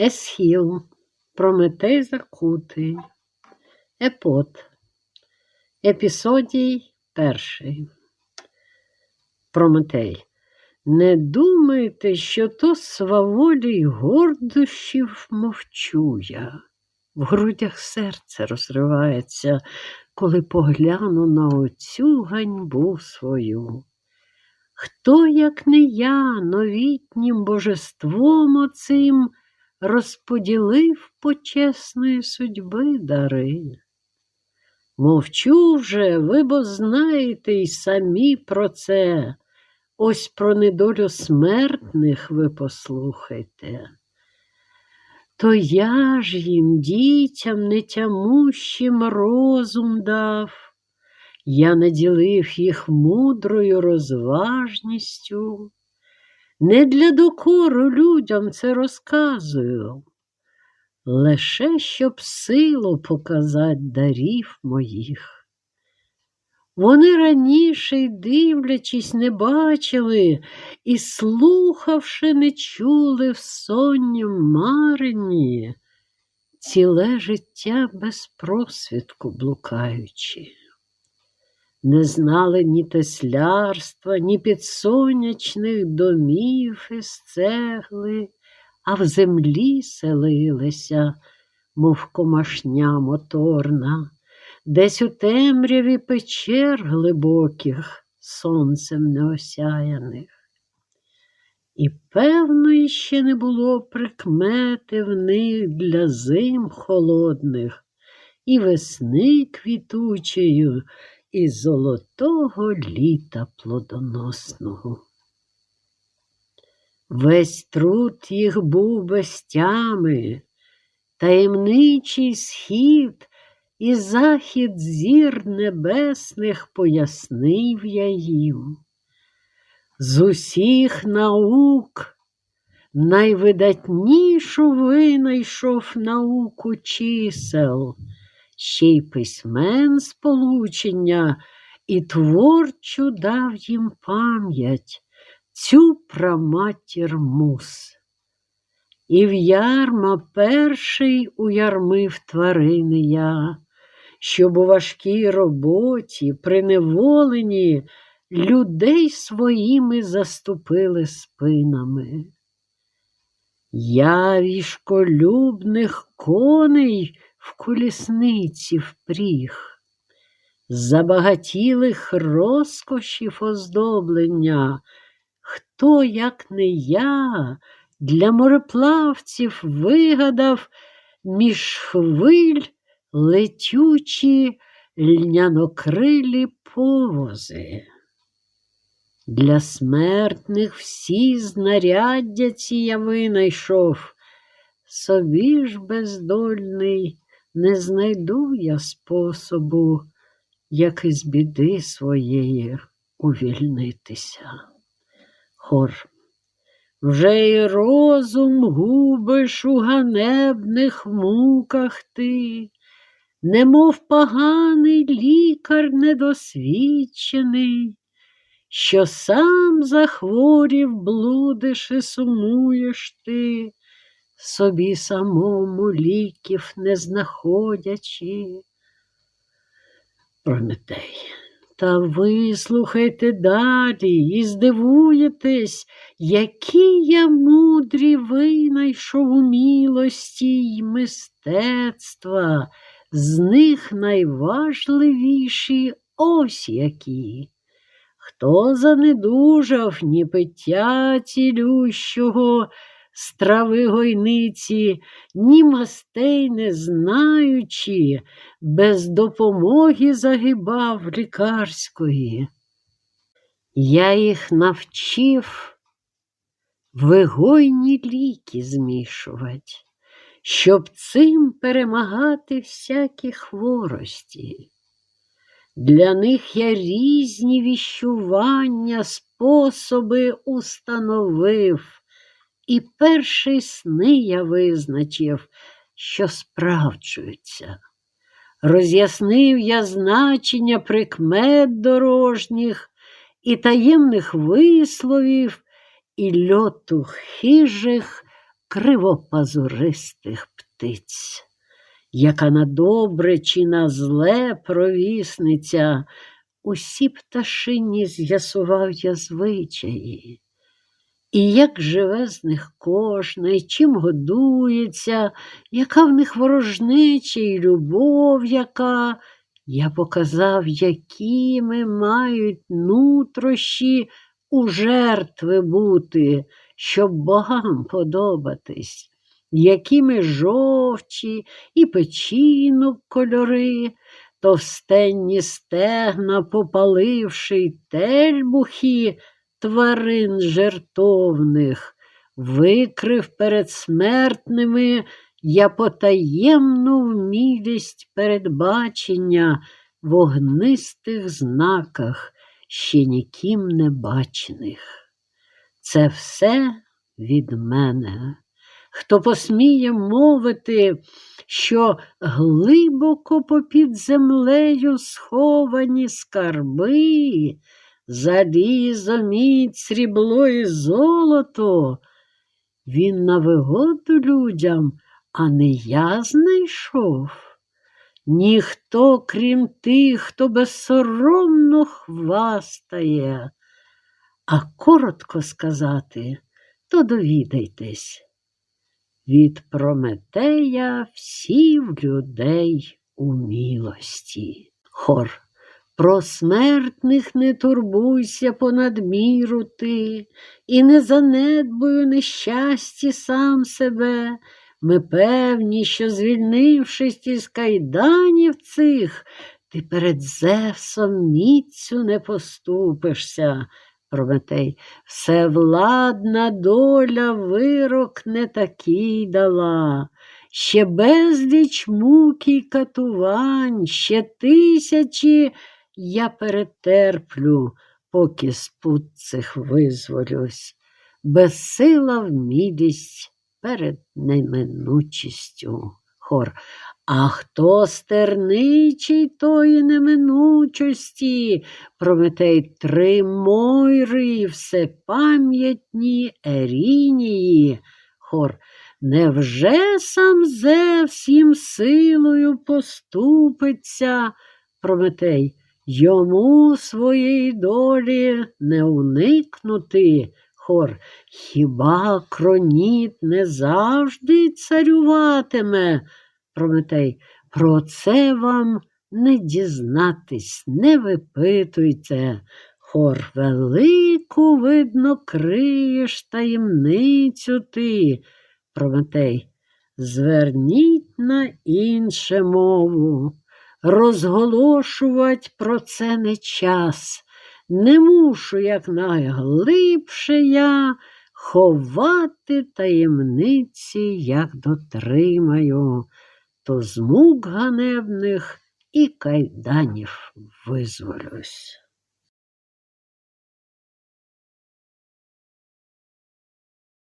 Есхіл, Прометей Закутий, Епот, Епісодій перший. Прометей. Не думайте, що то сваволі й гордощів мовчу я. В грудях серце розривається, коли погляну на оцю ганьбу свою. Хто, як не я, новітнім божеством оцим розподілив почесної судьби дари? Мовчу вже, ви бо знаєте й самі про це. Ось про недолю смертних ви послухайте. То я ж їм, дітям нетямущим розум дав, я наділив їх мудрою розважністю. Не для докору людям це розказую, лише щоб силу показать дарів моїх. Вони раніше дивлячись, не бачили і, слухавши, не чули в соннім маренні, ціле життя без просвідку блукаючи. Не знали ні теслярства, ні підсонячних домів із цегли, а в землі селилися, мов комашня моторна десь у темряві печер глибоких, сонцем неосяяних. І, певно, іще не було прикмети в них для зим холодних, і весни квітучою, і золотого літа плодоносного. Весь труд їх був без тями, таємничий схід і захід зір небесних пояснив я їм. З усіх наук найвидатнішу винайшов науку чисел, ще й письмен сполучення і творчу дав їм пам'ять цю праматір мус. І в ярма перший уярмив тварини я, щоб у важкій роботі, приневолені, людей своїми заступили спинами. Я вішколюбних коней в колісниці впріг, забагатілих розкошів оздоблення, хто, як не я, для мореплавців вигадав між хвиль летючі льнянокрилі повози. Для смертних всі знаряддя ці я винайшов, собі ж бездольний не знайду я способу, як із біди своєї увільнитися. Хор. Вже й розум губиш у ганебних муках ти, немов поганий лікар недосвідчений, що сам захворів, блудиш і сумуєш ти, собі самому ліків не знаходячи. Прометей. Та вислухайте далі і здивуєтесь, які я мудрі винайшов мілості й мистецтва, з них найважливіші ось які. Хто занедужав ні пиття цілющого, страви гойниці, ні мастей не знаючи, без допомоги загибав лікарської. Я їх навчив вигойні ліки змішувати, щоб цим перемагати всякі хворості. Для них я різні віщування, способи установив. І перші сни я визначив, що справджуються. Роз'яснив я значення прикмет дорожніх і таємних висловів, і льоту хижих кривопазуристих птиць, яка на добре чи на зле провісниця, усі пташині з'ясував я звичаї. І як живе з них кожна, і чим годується, яка в них ворожнеча і любов, яка. Я показав, якими мають нутрощі у жертви бути, щоб богам подобатись, якими жовчі і печінок кольори, товстенні стегна, попаливши й тельбухи тварин жертовних, викрив перед смертними я потаємну вмілість передбачення в огнистих знаках, ще ніким не бачених. Це все від мене. Хто посміє мовити, що глибоко попід землею сховані скарби, залізо, мідь, срібло і золото, він на вигоду людям, а не я знайшов. Ніхто, крім тих, хто безсоромно хвастає, а коротко сказати, то довідайтесь. Від Прометея всів людей у милості. Хор. Про смертних не турбуйся понад міру ти, і не занедбую нещасті сам себе. Ми певні, що, звільнившись із кайданів цих, ти перед Зевсом міцю не поступишся. Прометей, всевладна доля вирок не такий дала, ще безліч мук і катувань, ще тисячі я перетерплю, поки з пут визволюсь, безсила вмілість перед неминучістю. Хор. А хто стерничий тої неминучості, Прометей три мойри, всепам'ятні Ерінії. Хор. Невже сам Зевс їм силою поступиться? Прометей. Йому своєї долі не уникнути. Хор, хіба кроніт не завжди царюватиме? Прометей, про це вам не дізнатись, не випитуйте. Хор велику, видно, криєш таємницю ти. Прометей, зверніть на інше мову розголошувати про це не час. Не мушу якнайглибше я ховати таємниці, як дотримаю, то з мук ганебних і кайданів визволюсь.